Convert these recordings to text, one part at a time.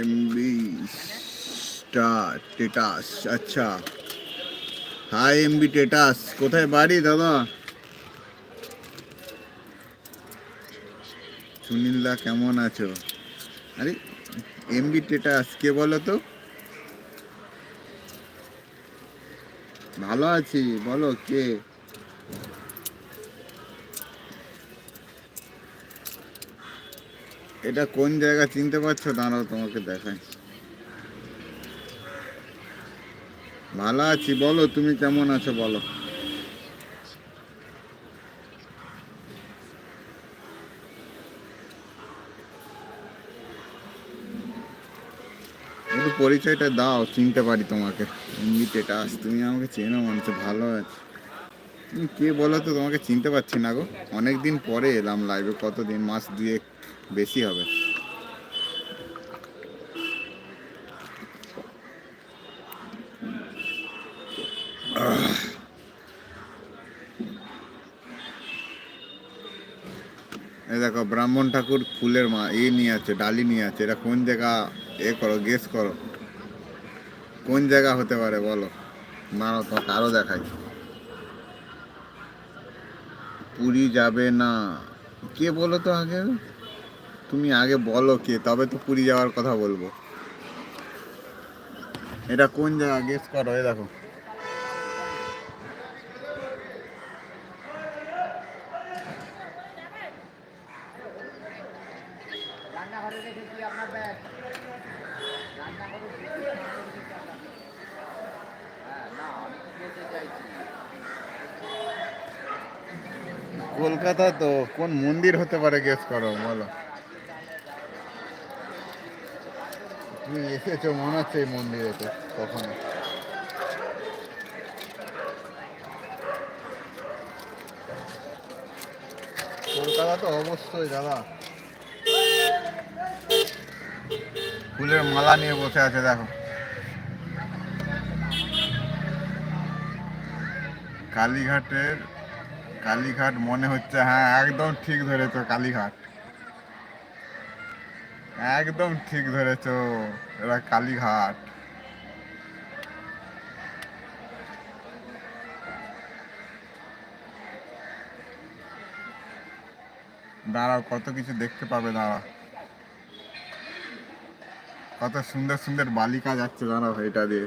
MB star টেটাস আচ্ছা। High MB টেটাস কোথায় বাড়ি দাদা? সুনীলদা কেমন আছো? আরে এমবি টেটাস কে বলো তো? ভালো আছি, বলো কে? এটা কোন জায়গা চিনতে পারছ? দাঁড়াও তোমাকে দেখাই। ভালো আছি, বলো, তুমি কেমন আছো, বলো। পরিচয়টা দাও, চিনতে পারি তোমাকে। ইনভিটেটাস তুমি আমাকে চেনো মনে হচ্ছে ভালো আছে। তুমি কে বলো তো, তোমাকে চিনতে পারছি না গো। অনেক দিন পরে এলাম লাইভে কতদিন? মাস দুয়েক বেশি হবে। দেখো, ব্রাহ্মণ ঠাকুর ফুলের মা, এ নিয়ে আছে, ডালি নিয়ে আছে। এটা কোন জায়গা, এ করো গেস করো। কোন জায়গা হতে পারে বলো? মারো তো কারও দেখাই। পুরী যাবে না। কে বলো তো আগে? তুমি আগে বলো কে, তবে তো পুরী যাওয়ার কথা বলব। এটা কোন জায়গা? গেস্ট করো এ দেখো রান্নাঘরে রেখেছি আপনার ব্যাগ রান্নাঘরে রেখেছি, রান্নাঘরে রেখেছি আপনার ব্যাগ। হ্যাঁ না আমি তো যেতে চাইছি কলকাতা তো কোন মন্দির হতে পারে গেস করো, বলো। তুমি এসেছ, মনে হচ্ছে এই মন্দিরে তো কখনো। কলকাতা তো অবশ্যই, দাদা। ফুলের মালা নিয়ে বসে আছে, দেখো। কালীঘাটের কালীঘাট মনে হচ্ছে হ্যাঁ একদম ঠিক ধরেছ কালীঘাট। একদম ঠিক ধরেছো, এরা কালীঘাট। দাঁড়াও, কত কিছু দেখতে পাবে, দাঁড়া। কত সুন্দর সুন্দর বালিকা যাচ্ছে, দাঁড়াও, এটা দিয়ে।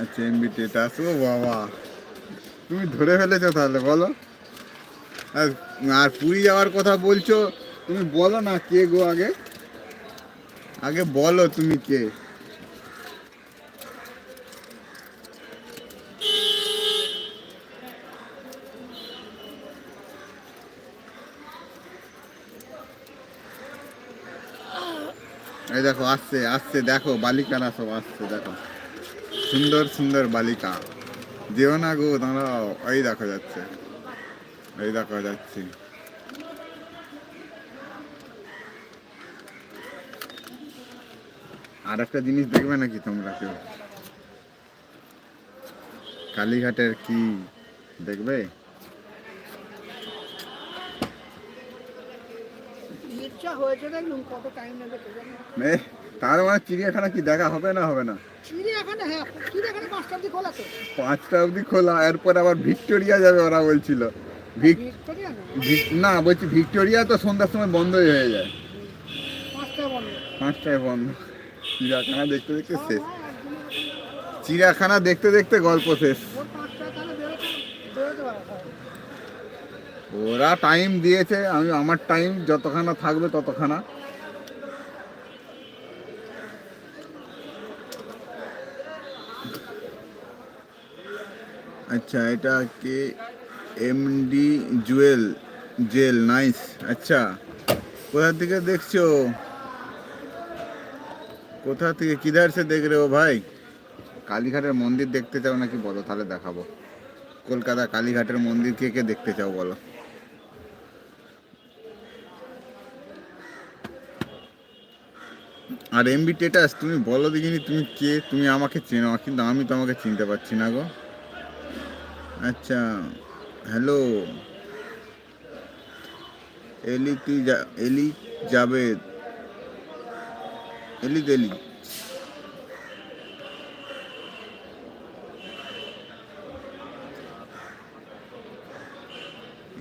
আচ্ছা ও বাবা। তুমি ধরে ফেলেছো তাহলে, বলো। আর আর পুরী যাওয়ার কথা বলছো, তুমি বলো না কে গো আগে? আগে বলো তুমি কে। এই দেখো, আসছে আসছে, দেখো বালিকারা সব আসছে, দেখো। সুন্দর সুন্দর বালিকা। যেও না গো দাঁড়াও এই দেখা যাচ্ছে এই দেখা যাচ্ছে। আর একটা জিনিস দেখবে নাকি তোমরা কেউ? কালীঘাটের কি দেখবে? তার মানে চিড়িয়াখানা কি দেখা হবে না হবে না? পাঁচটা তো। পাঁচটা অবধি খোলা এরপর আবার ভিক্টোরিয়া যাবে ওরা বলছিল। না? বলছি ভিক্টোরিয়া তো সন্ধ্যার সময় বন্ধই হয়ে যায়। পাঁচটায় বন্ধ। চিড়িয়াখানা দেখতে দেখতে শেষ। হ্যাঁ, চিড়িয়াখানা দেখতে দেখতে গল্প শেষ। হ্যাঁ। ওরা টাইম দিয়েছে আমি আমার টাইম যতখানা থাকবে ততখানা। আচ্ছা এটা কি এমডি জুয়েল জেল নাইস আচ্ছা কোথা থেকে দেখছ? কোথা থেকে, কিধার সে দেখ রে ও ভাই? কালীঘাটের মন্দির দেখতে চাও নাকি বলো, তাহলে দেখাবো। কলকাতা কালীঘাটের মন্দির কে কে দেখতে চাও বলো। আর এমবি টেটাস তুমি বলো দেখিনি, তুমি কে, তুমি আমাকে চেনো, কিন্তু আমি তো আমাকে চিনতে পারছি না গো। আচ্ছা হ্যালো এলি তুই যা- এলি জাবেদ এলি এলি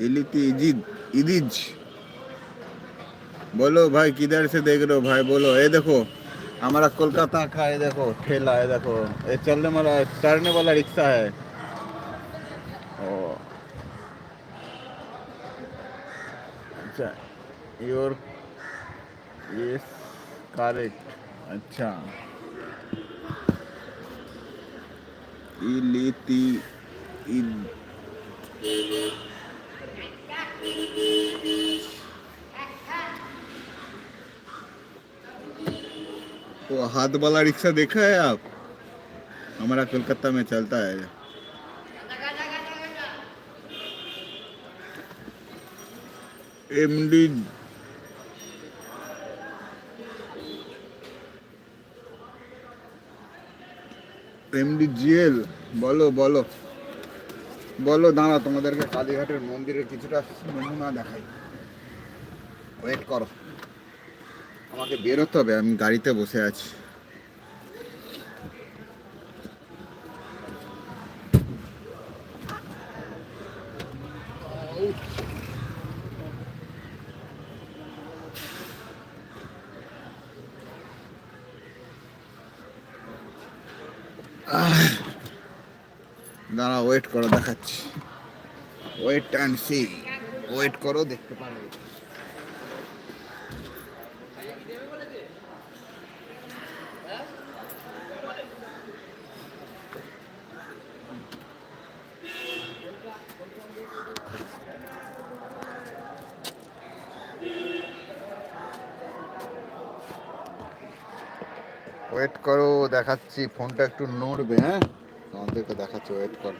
एलिति इजिद इदिज बोलो भाई किधर से देख रहे हो भाई बोलो ये देखो हमारा कोलकाता का ये देखो ठेला है देखो ये चलने वाला टरने वाला रिक्शा है अच्छा योर यस करेक्ट अच्छा। इलिति इद वो हाथ वाला रिक्शा देखा है आप? हमारा कोलकाता में चलता है। এমনি এমনি জিএল, বলো বলো। বলো দাঁড়া তোমাদেরকে কালীঘাটের মন্দিরের কিছুটা নমুনা দেখাই। ওয়েট করো। আমাকে বেরোতে হবে, আমি গাড়িতে বসে আছি। দাঁড়া ওয়েট করো দেখাচ্ছি। ওয়েট অ্যান্ড সি ওয়েট করো দেখতে পারবে ওয়েট করো দেখাচ্ছি ফোনটা একটু নড়বে হ্যাঁ? তোমাদেরকে দেখাচ্ছি ওয়েট করো।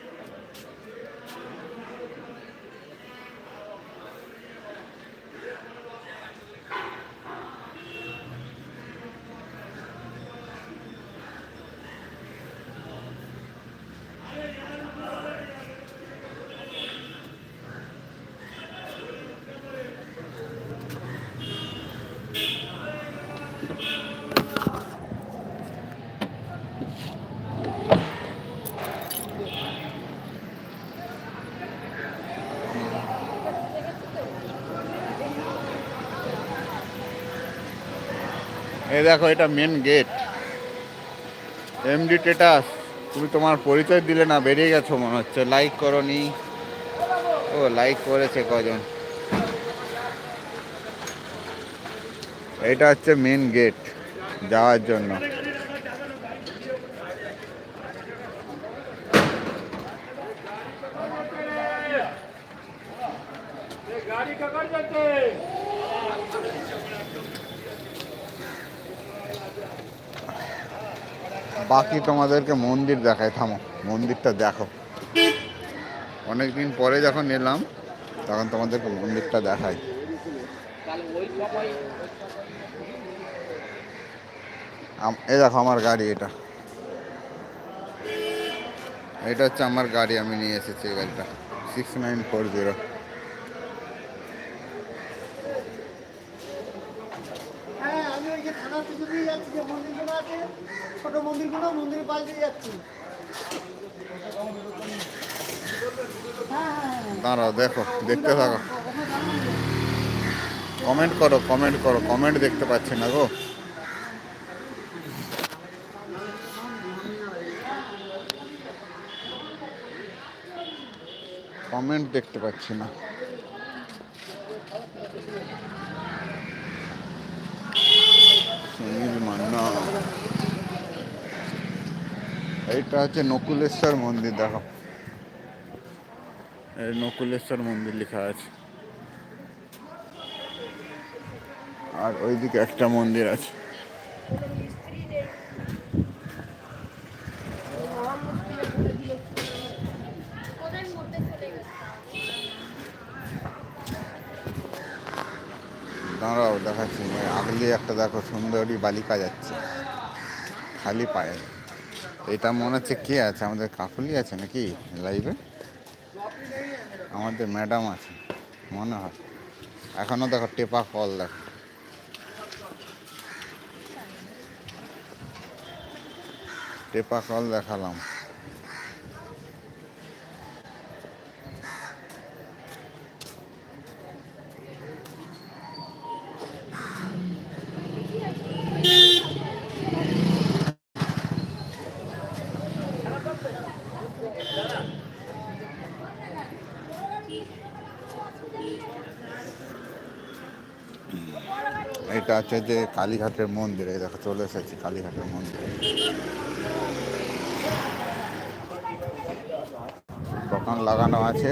এই দেখো, এটা মেন গেট এমডি টেটাস তুমি তোমার পরিচয় দিলে না, বেরিয়ে গেছো মনে হচ্ছে। লাইক করনি। ও লাইক করেছে কজন? এটা হচ্ছে মেন গেট যাওয়ার জন্য। বাকি তোমাদেরকে মন্দির দেখায়, থামো, মন্দিরটা দেখো। অনেকদিন পরে যখন এলাম, তখন তোমাদেরকে মন্দিরটা দেখাই। এই দেখো আমার গাড়ি এটা। এটা হচ্ছে আমার গাড়ি, আমি নিয়ে এসেছি এই গাড়িটা। সিক্স নাইন ফোর জিরো হ্যাঁ আমি ওই যে থানার পিছু দিয়ে যাচ্ছি যে ছোট মন্দিরগুলো মন্দিরের পাশ দিয়ে দাঁড়াও, দেখো, দেখতে থাকো। কমেন্ট করো কমেন্ট করো কমেন্ট দেখতে পাচ্ছি না গো। কমেন্ট দেখতে পাচ্ছি না। এটা হচ্ছে নকুলেশ্বর মন্দির দেখো। এই নকুলেশ্বর মন্দির লেখা আছে। আর ওইদিকে একটা মন্দির আছে। দাঁড়াও দেখাচ্ছি। আগলে একটা দেখো সুন্দরী বালিকা যাচ্ছে। খালি পায়ে। এটা মনে হচ্ছে কে আছে? আমাদের কাকুলি আছে নাকি লাইভে আমাদের ম্যাডাম আছে, মনে হয়। এখনও দেখো, টেপা কল দেখো। টেপা কল দেখালাম এটা হচ্ছে যে কালীঘাটের মন্দির দেখো চলে এসেছি কালীঘাটের মন্দির। দোকান লাগানো আছে।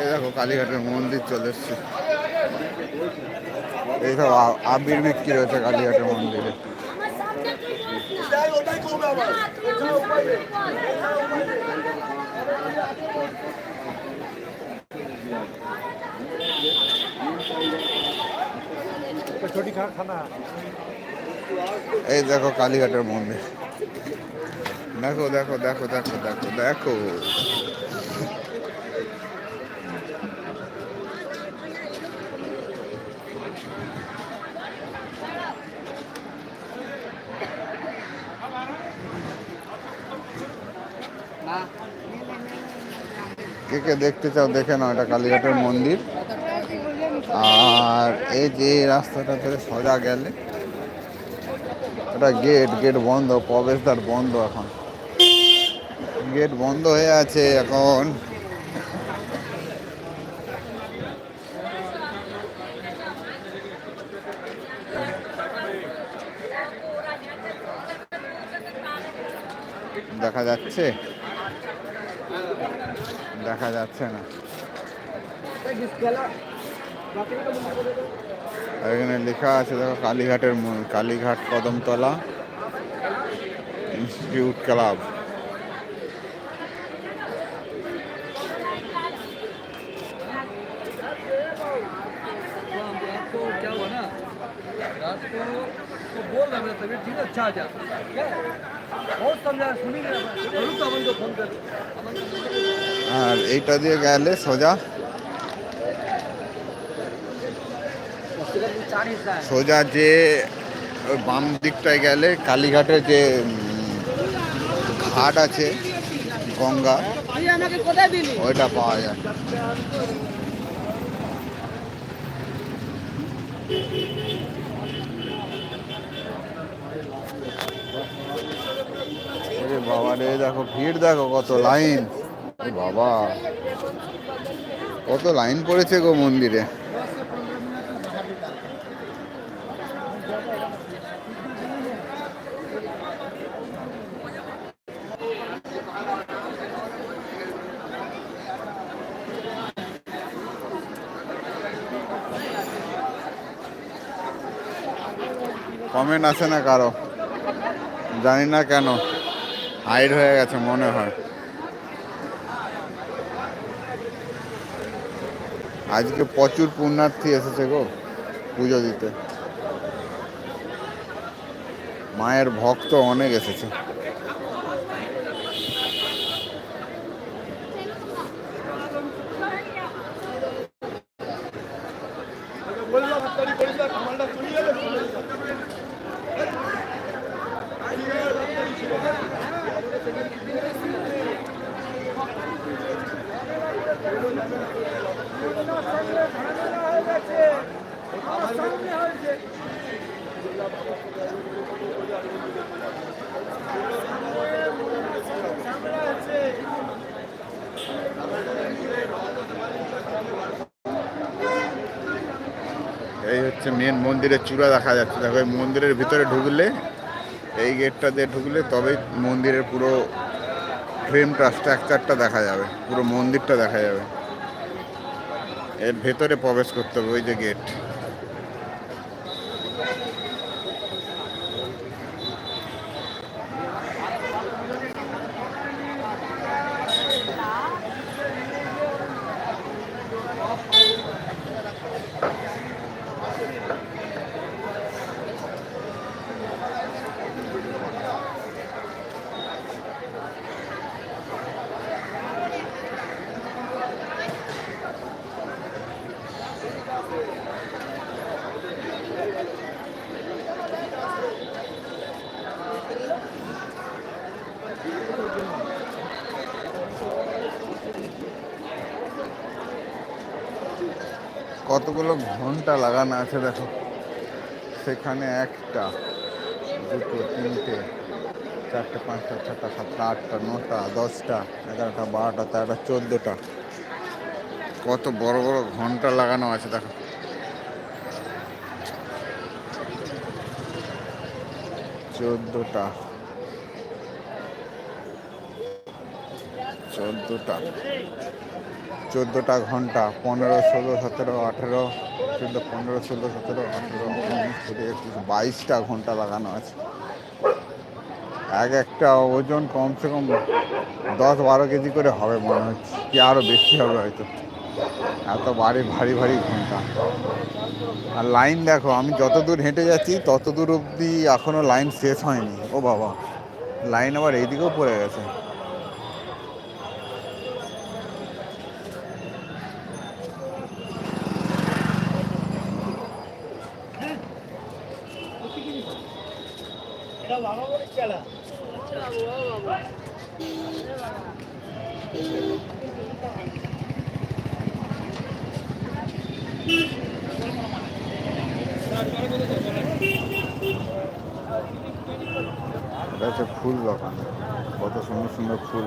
এই দেখো কালীঘাটের মন্দির চলে এসছে। এইসব আবির বিক্রি হয়েছে কালীঘাটের মন্দিরে। ছোটি খানা। এই দেখো কালীঘাটের মন্দির। দেখো দেখো দেখো দেখো দেখো দেখো। কে কে দেখতে চাও দেখে নাও, এটা কালীঘাটের মন্দির। আর এই যে রাস্তাটা ধরে সোজা গেলে এটা গেট গেট বন্ধ, প্রবেশদ্বার বন্ধ এখন। গেট বন্ধ হয়ে আছে এখন। দেখা যাচ্ছে? দেখা যাচ্ছে না। আর এখানে লেখা আছে দেখো কালীঘাটের মূল কালীঘাট কদমতলা ইনস্টিটিউট ক্লাব आपको क्या हुआ ना रात को वो बोल रहा मेरा तबीयत ठीक है अच्छा आ जा क्या बहुत समझा सुनी नहीं जरूर तो अमन को फोन कर अमन को আর এইটা দিয়ে গেলে সোজা সোজা যে বাম দিকটায় গেলে কালীঘাটের যে ঘাট আছে, গঙ্গা, ওইটা পাওয়া যায়। বাবা রে, দেখো ভিড়, দেখো কত লাইন। বাবা, কত লাইন পড়েছে গো মন্দিরে। কমেন্ট আসে না কারও? জানি না কেন। হাইড হয়ে গেছে, মনে হয়। আজকে প্রচুর পুণ্যার্থী এসেছে গো পুজো দিতে। মায়ের ভক্ত অনেক এসেছে এই হচ্ছে মেন মন্দিরের চূড়া দেখা যাচ্ছে। দেখো মন্দিরের ভিতরে ঢুকলে, এই গেটটা দিয়ে ঢুকলে তবেই মন্দিরের পুরো ফ্রেমটা স্ট্রাকচারটা দেখা যাবে। পুরো মন্দিরটা দেখা যাবে। এর ভেতরে প্রবেশ করতে হবে, ওই যে গেট কতগুলো ঘণ্টা লাগানো আছে, দেখো। সেখানে একটা, দুটো, তিনটে, চারটে, পাঁচটা, ছটা, সাতটা, আটটা, নটা, দশটা, এগারোটা, বারোটা, তেরোটা, চোদ্দোটা। কত বড় বড় ঘণ্টা লাগানো আছে, দেখো। চোদ্দোটা। চোদ্দোটা। চোদ্দোটা ঘণ্টা, পনেরো, ষোলো, সতেরো, আঠেরো, চোদ্দ, পনেরো, ষোলো, সতেরো, আঠেরো, উনিশ, কুড়ি বাইশটা ঘণ্টা লাগানো আছে। এক একটা ওজন কমসে কম দশ বারো কেজি করে হবে মনে হচ্ছে, কি আরও বেশি হবে হয়তো। এত ভারী ভারী ভারী ঘণ্টা। আর লাইন দেখো, আমি যত দূর হেঁটে যাচ্ছি তত দূর অবধি এখনও লাইন শেষ হয়নি। ও বাবা, লাইন আবার এইদিকেও পড়ে গেছে। এটা হচ্ছে ফুল দোকান। কত সুন্দর সুন্দর ফুল।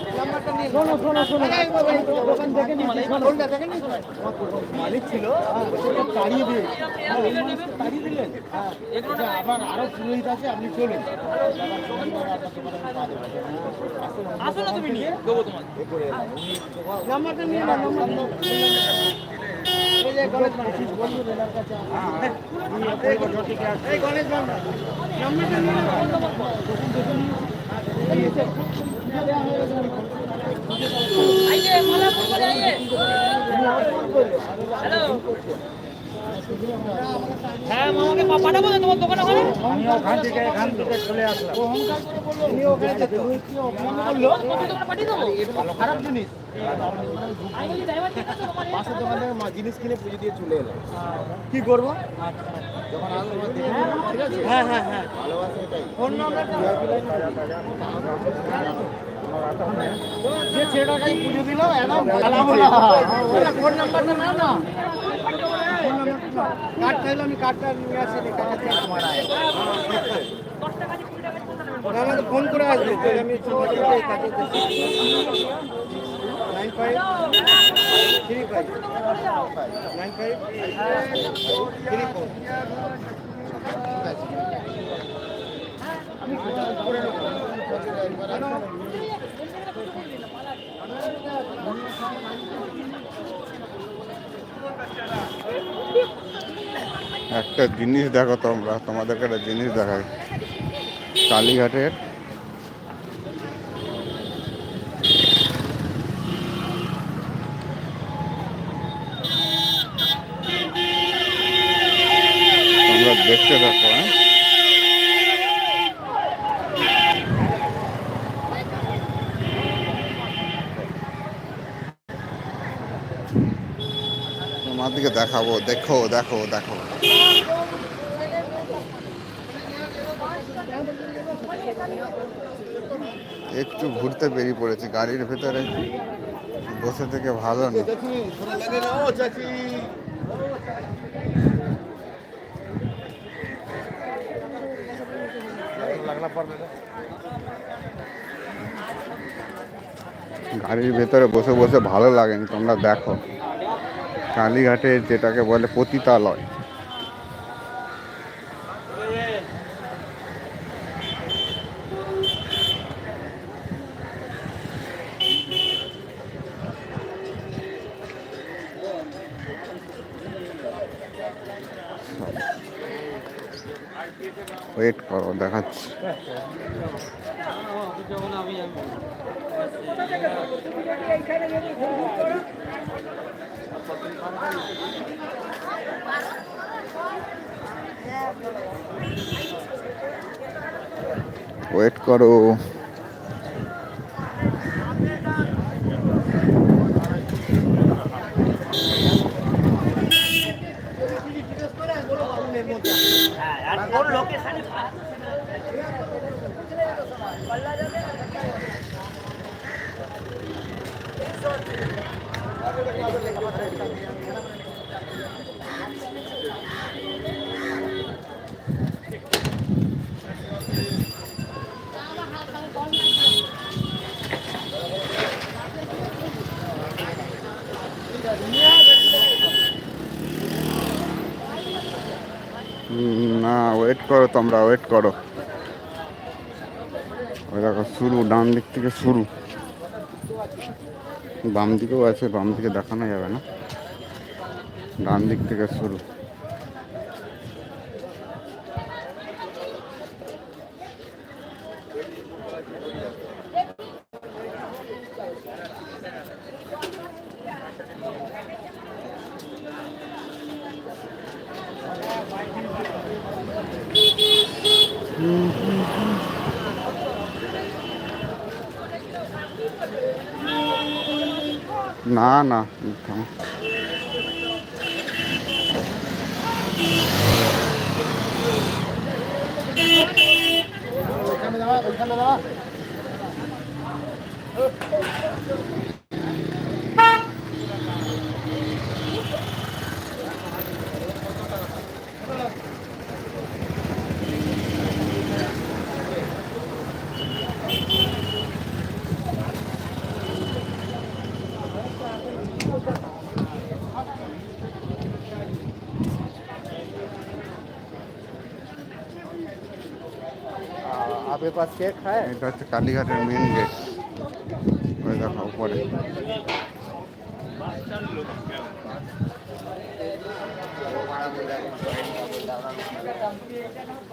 মালিক ছিল তাড়িয়ে দিয়ে তাড়িয়ে দিলেন? হ্যাঁ আবার আরও পুরোহিত আছে আপনি চলুন। আসো না তুমি নিয়ে দেবো তোমার নাম্বারটা নিয়ে গণেশ নাম্বারটা নিয়ে আইয়ে মালা করে আইয়ে হ্যালো। হ্যাঁ মামাকে পাঠাবো না তোমার দোকানে ওখানে? আমি ওখান থেকে এখান থেকে চলে আসলাম। ও অহংকার করে বলল উনি ওখানে যেত। অপমান করল পাঠিয়ে দেবো? খারাপ জিনিস। পাশের দোকানে কিনে পুজো দিয়ে চলে এলো কি করব? যখন আসব ঠিক আছে? হ্যাঁ হ্যাঁ হ্যাঁ। ফোন নাম্বারটা যে ছেলেটাকে পুজো দিল ভালো ফোন নাম্বারটা না না। কার্ড চাইলে আমি কার্ডটা নিয়ে আসি। আমাকে ফোন করে আসবে আমি nine five, three five. Nine five, three four. একটা জিনিস দেখো তোমরা তোমাদেরকে একটা জিনিস দেখাই। কালীঘাটের দেখতে থাকো হ্যাঁ? দিকে দেখাবো, দেখো দেখো দেখো। একটু ঘুরতে বেরিয়ে পড়েছি, গাড়ির ভেতরে। বসে থেকে ভালো না। গাড়ির ভেতরে বসে বসে ভালো লাগেনি, তোমরা দেখো। কালীঘাটে যেটাকে বলে পতিতালয়। ওয়েট করো দেখাচ্ছি। ওয়েট করো আর লোকেশনে হুম, না ওয়েট করো, তোমরা ওয়েট করো। ওই দেখো, শুরু, ডান দিক থেকে শুরু। বাম দিকেও আছে, বাম দিকে দেখানো যাবে না। ডান দিক থেকে শুরু। না না থামো। आपके पास केक है এটা হচ্ছে কালীঘাটের মেন গেট ওই দেখো উপরে হুম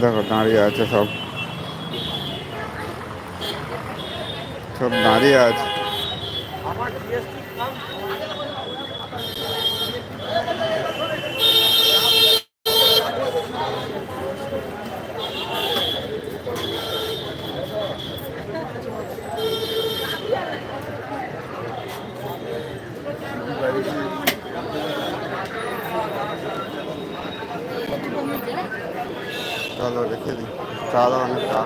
দেখো দাঁড়িয়ে আছে সব। সব দাঁড়িয়ে আছে। চলো রেখে দিই। চা দাও অনেক চা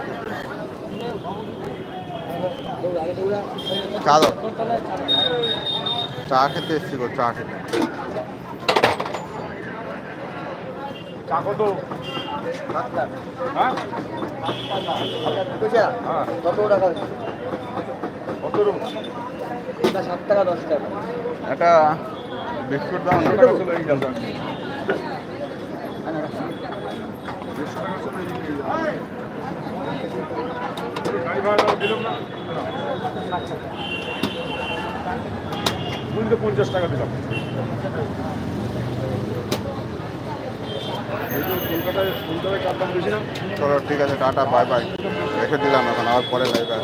চা দাও চা খেতে এসছি গো চা খেতে। চা কত? হ্যাঁ? কত টাকা? কত রুম? সাত টাকা দশ টাকা। একটা বিস্কুট দাম চলে গেল গাড়ি ভাড়া দিলাম না কুড়িতে পঞ্চাশ টাকা দিলাম ঠিক আছে টাটা বাই বাই। রেখে দিলাম এখন আবার পরে লাইভে